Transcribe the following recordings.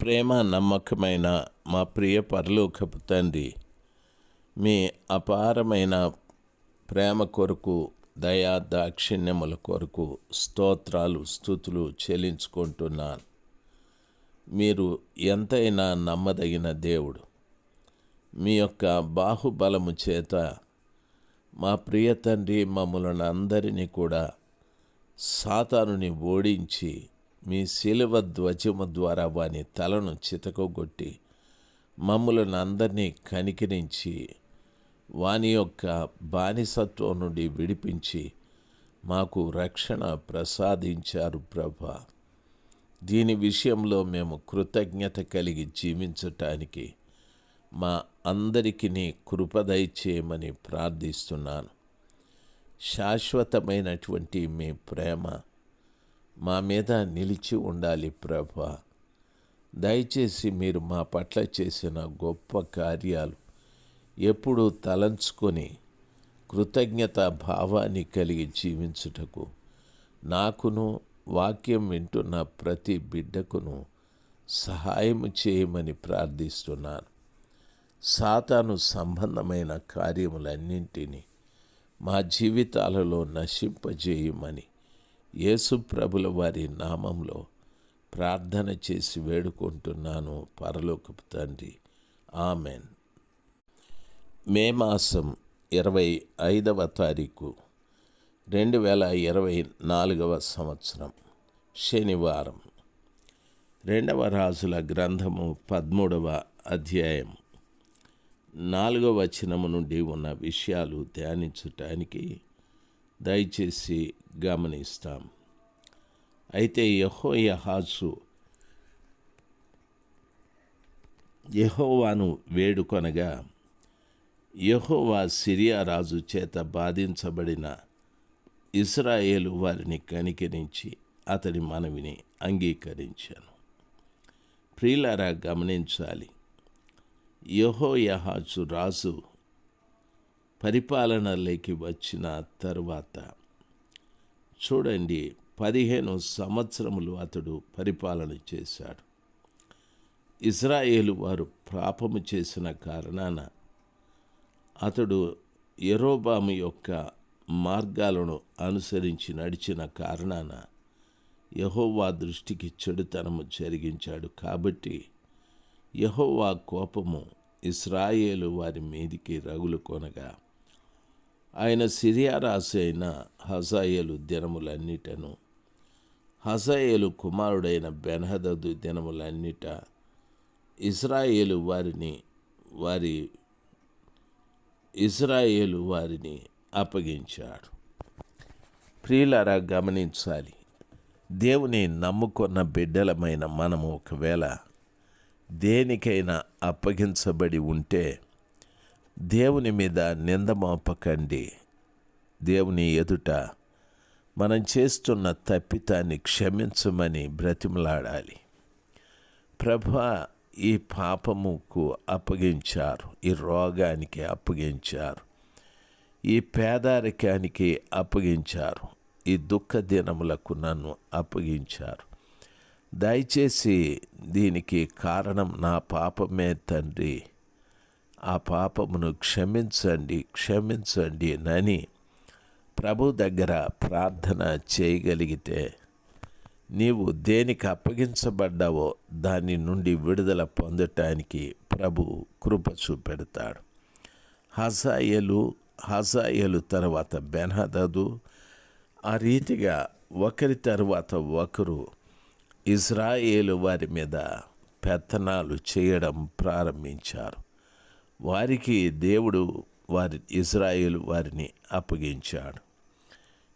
ప్రేమ నమ్మకమైన మా ప్రియ పరలోకపు తండ్రి మీ అపారమైన ప్రేమ కొరకు దయా దాక్షిణ్యముల కొరకు స్తోత్రాలు స్థుతులు చెల్లించుకుంటున్నాను. మీరు ఎంతైనా నమ్మదగిన దేవుడు. మీ యొక్క బాహుబలము చేత మా ప్రియ తండ్రి మమ్మలను అందరినీ కూడా సాతానుని ఓడించి మీ శిలువ ధ్వజము ద్వారా వాని తలను చితకొగొట్టి మమ్మలను అందరినీ కనికరించి వాని యొక్క బానిసత్వం నుండి విడిపించి మాకు రక్షణ ప్రసాదించారు ప్రభా. దీని విషయంలో మేము కృతజ్ఞత కలిగి జీవించటానికి మా అందరికీ కృపదయ చేయమని ప్రార్థిస్తున్నాను. శాశ్వతమైనటువంటి మీ ప్రేమ మా మీద నిలిచి ఉండాలి ప్రభా. దయచేసి మీరు మా పట్ల చేసిన గొప్ప కార్యాలు ఎప్పుడూ తలంచుకొని కృతజ్ఞత భావాన్ని కలిగి జీవించుటకు నాకును వాక్యం వింటున్న ప్రతి బిడ్డకును సహాయం చేయమని ప్రార్థిస్తున్నాను. సాతాను సంబంధమైన కార్యములన్నింటినీ మా జీవితాలలో నశింపజేయమని యేసు ప్రభుల వారి నామంలో ప్రార్థన చేసి వేడుకుంటున్నాను పరలోకపు తండ్రి. ఆమెన్. మే మాసం ఇరవై ఐదవ తారీఖు రెండు వేల ఇరవై నాలుగవ సంవత్సరం శనివారం. రెండవ రాజుల గ్రంథము పదమూడవ అధ్యాయం. నాలుగవ వచనము నుండి ఉన్న విషయాలు ధ్యానించటానికి దయచేసి గమనిస్తాం. అయితే యహో యహాజు యహోవాను వేడుకొనగా యహోవా సిరియా రాజు చేత బాధించబడిన ఇస్రాయేలు వారిని కనికరించి అతడి మనవిని అంగీకరించాను. ప్రియులారా గమనించాలి. యహో యహాజు రాజు పరిపాలనలోకి వచ్చిన తరువాత చూడండి పదిహేను సంవత్సరములు అతడు పరిపాలన చేశాడు. ఇజ్రాయేలు వారు పాపము చేసిన కారణాన అతడు ఎరోబాము యొక్క మార్గాలను అనుసరించి నడిచిన కారణాన యహోవా దృష్టికి చెడుతనము జరిగించాడు. కాబట్టి యహోవా కోపము ఇస్రాయేలు వారి మీదికి రగులు కొనగా ఆయన సిరియా రాశి అయిన హజాయేలు దినములన్నిటను హజాయేలు కుమారుడైన బెన్హదదు దినములన్నిట ఇస్రాయేలు వారిని వారి ఇజ్రాయేలు వారిని అప్పగించాడు. ప్రియులారా గమనించాలి. దేవుని నమ్ముకున్న బిడ్డలమైన మనము ఒకవేళ దేనికైనా అప్పగించబడి ఉంటే దేవుని మీద నింద మోపకండి. దేవుని ఎదుట మనం చేస్తున్న తప్పితాన్ని క్షమించమని బ్రతిమలాడాలి. ప్రభా ఈ పాపముకు అప్పగించారు ఈ రోగానికి అప్పగించారు ఈ పేదరికానికి అప్పగించారు ఈ దుఃఖ దినములకు నన్ను అప్పగించారు. దయచేసి దీనికి కారణం నా పాపమే తండ్రి. ఆ పాపమును క్షమించండి క్షమించండి నని ప్రభు దగ్గర ప్రార్థన చేయగలిగితే నీవు దేనికి అప్పగించబడ్డావో దాని నుండి విడుదల పొందటానికి ప్రభు కృప చూపెడతాడు. హజాయలు హజాయలు తర్వాత బెనహదదు. ఆ రీతిగా ఒకరి తర్వాత ఒకరు ఇజ్రాయేలు వారి మీద పెత్తనాలు చేయడం ప్రారంభించారు. వారికి దేవుడు వారి ఇజ్రాయేల్ వారిని అప్పగించాడు.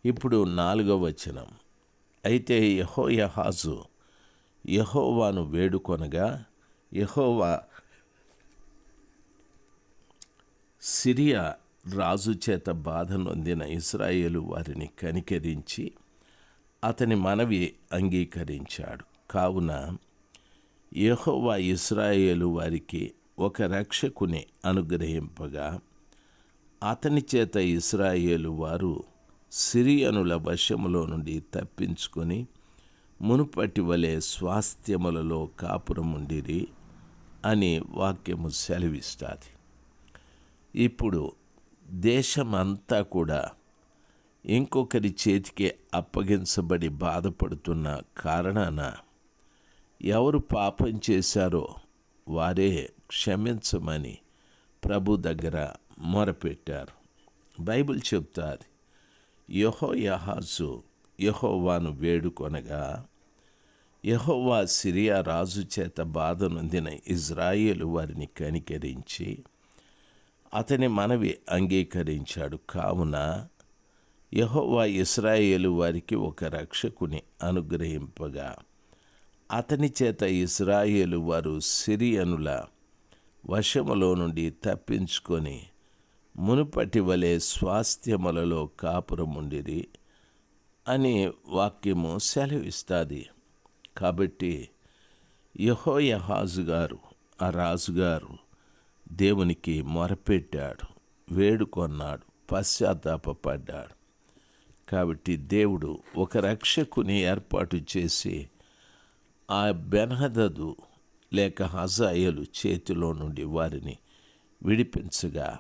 ఇప్పుడు నాలుగవ వచనం. అయితే యహోయహాజు యహోవాను వేడుకొనగా యహోవా సిరియా రాజు చేత బాధ నొందిన ఇస్రాయేలు వారిని కనికరించి అతని మనవి అంగీకరించాడు. కావున యహోవా ఇస్రాయేలు వారికి ఒక రక్షకుని అనుగ్రహింపగా అతని చేత ఇస్రాయేలు వారు సిరియనుల వశములో నుండి తప్పించుకొని మునుపటి వలె స్వాస్థ్యములలో కాపురముండిరి అని వాక్యము సెలవిస్తుంది. ఇప్పుడు దేశమంతా కూడా ఇంకొకరి చేతికి అప్పగించబడి బాధపడుతున్న కారణాన ఎవరు పాపం చేశారో వారే క్షమించమని ప్రభు దగ్గర మొరపెట్టారు. బైబిల్ చెప్తారు యహో యహాజు యహోవాను వేడుకొనగా యహోవా సిరియా రాజు చేత బాధ నొందిన ఇజ్రాయేలు వారిని కనికరించి అతని మనవి అంగీకరించాడు. కావున యహోవా ఇస్రాయేలు వారికి ఒక రక్షకుని అనుగ్రహింపగా అతని చేత ఇస్రాయేలు వారు సిరియనుల వశములో నుండి తప్పించుకొని మునుపటి వలె స్వాస్థ్యములలో కాపురముండిరి అని వాక్యము సెలవిస్తుంది. కాబట్టి యహోయహాజు గారు ఆ రాజుగారు దేవునికి మొరపెట్టాడు వేడుకొన్నాడు పశ్చాత్తాపడ్డాడు కాబట్టి దేవుడు ఒక రక్షకుని ఏర్పాటు చేసి ఆ బెనహదదు లేక హజాయలు చేతిలో నుండి వారిని విడిపించగా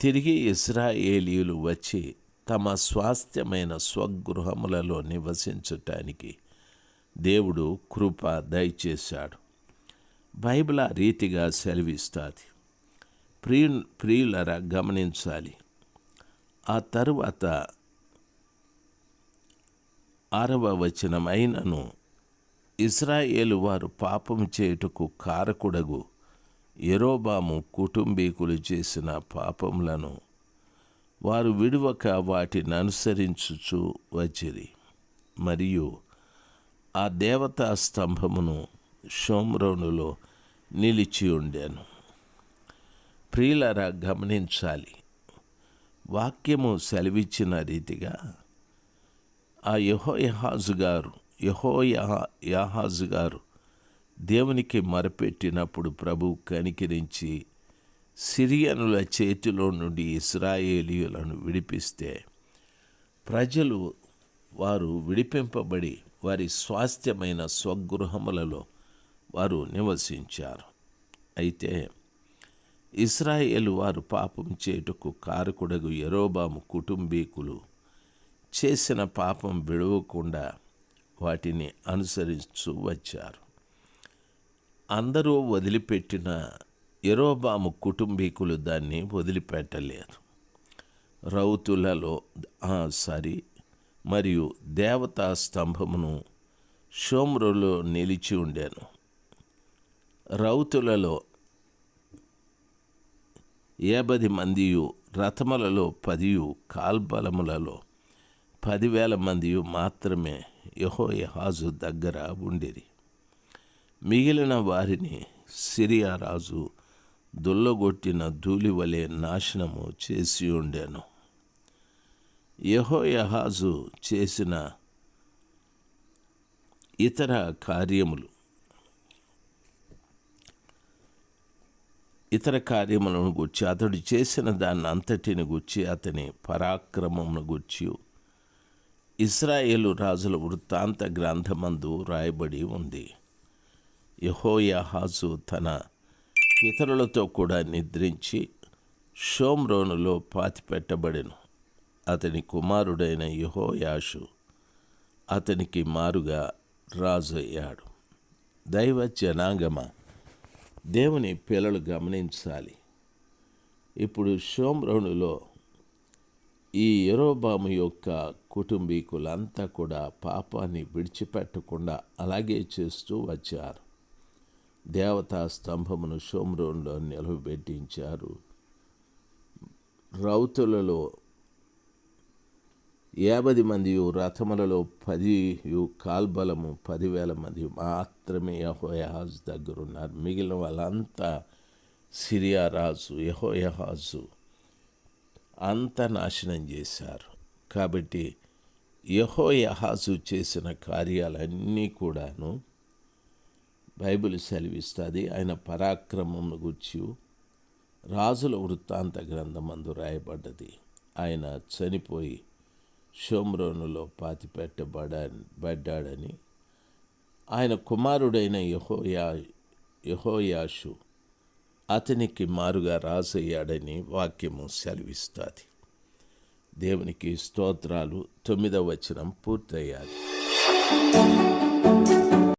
తిరిగి ఇస్రాయేలీయులు వచ్చి తమ స్వాస్థ్యమైన స్వగృహములలో నివసించటానికి దేవుడు కృప దయచేశాడు. బైబిల్ ఆ రీతిగా సెలవిస్తుంది. ప్రియ ప్రియులరా గమనించాలి. ఆ తరువాత ఆరవ వచనమైనను ఇస్రాయేలు వారు పాపం చేయుటకు కారకుడగు. ఎరోబాము కుటుంబీకులు చేసిన పాపములను వారు విడువక వాటిని అనుసరించుచు వచ్చిరి. మరియు ఆ దేవతా స్తంభమును షోమ్రోనులో నిలిచి ఉండాను. ప్రియులరా గమనించాలి. వాక్యము సెలవిచ్చిన రీతిగా ఆ యహోయహాజు గారు యహో యాహాజు గారు దేవునికి మరపెట్టినప్పుడు ప్రభు కనికరించి సిరియనుల చేతిలో నుండి ఇస్రాయేలీయులను విడిపిస్తే ప్రజలు వారు విడిపింపబడి వారి స్వాస్థ్యమైన స్వగృహములలో వారు నివసించారు. అయితే ఇస్రాయేలు వారు పాపం చేటుకు కారకుడగు ఎరోబాము కుటుంబీకులు చేసిన పాపం విడవకుండా వాటిని అనుసరిస్తూ వచ్చారు. అందరూ వదిలిపెట్టిన ఎరోబాము కుటుంబీకులు దాన్ని వదిలిపెట్టలేరు. రౌతులలో సారీ మరియు దేవతా స్తంభమును షోమ్రోలో నిలిచి ఉండాను. రౌతులలో ఏబది మందియు రథములలో పదియు కాల్బలములలో పదివేల మందియు మాత్రమే యహోయహాజు దగ్గర ఉండేది మిగిలిన వారిని సిరియా రాజు దుల్లగొట్టిన ధూళి వలె నాశనము చేసి ఉండాను. యహోయహాజు చేసిన ఇతర కార్యములు ఇతర కార్యములను గుర్చి అతడు చేసిన దాన్ని అంతటిని గుర్చి అతని పరాక్రమమును గుర్చి ఇస్రాయేలు రాజుల వృత్తాంత గ్రంథమందు రాయబడి ఉంది. యహోయాహాజు తన పితరులతో కూడా నిద్రించి షోమ్రోనులో పాతిపెట్టబడెను. అతని కుమారుడైన యహోయాషు అతనికి మారుగా రాజు అయ్యాడు దైవ జనాగమ దేవుని పిల్లలు గమనించాలి. ఇప్పుడు షోమ్రోనులో ఈ ఎరోబాము యొక్క కుటుంబీకులంతా కూడా పాపాన్ని విడిచిపెట్టకుండా అలాగే చేస్తూ వచ్చారు. దేవతా స్తంభమును షోమ్రోన్లో నిలవబెట్టించారు రౌతులలో యాభై మంది రథములలో పది కాల్బలము పదివేల మంది మాత్రమే యహోయహాజ్ దగ్గరున్నారు. మిగిలిన వాళ్ళంతా సిరియా రాజు యహోయహాజు అంత నాశనం చేశారు. కాబట్టి యహోయహాజు చేసిన కార్యాలన్నీ కూడాను బైబిల్ సెలవిస్తుంది. ఆయన పరాక్రమమును గుర్చి రాజుల వృత్తాంత గ్రంథమందు రాయబడ్డది. ఆయన చనిపోయి షోమ్రోనులో పాతిపెట్టబడ్డాడని ఆయన కుమారుడైన యహోయా యహోయాషు అతనికి మారుగా రాజయ్యాడని వాక్యము సెలవిస్తుంది. దేవునికి స్తోత్రాలు. తొమ్మిదవ వచనం పూర్తయ్యాలి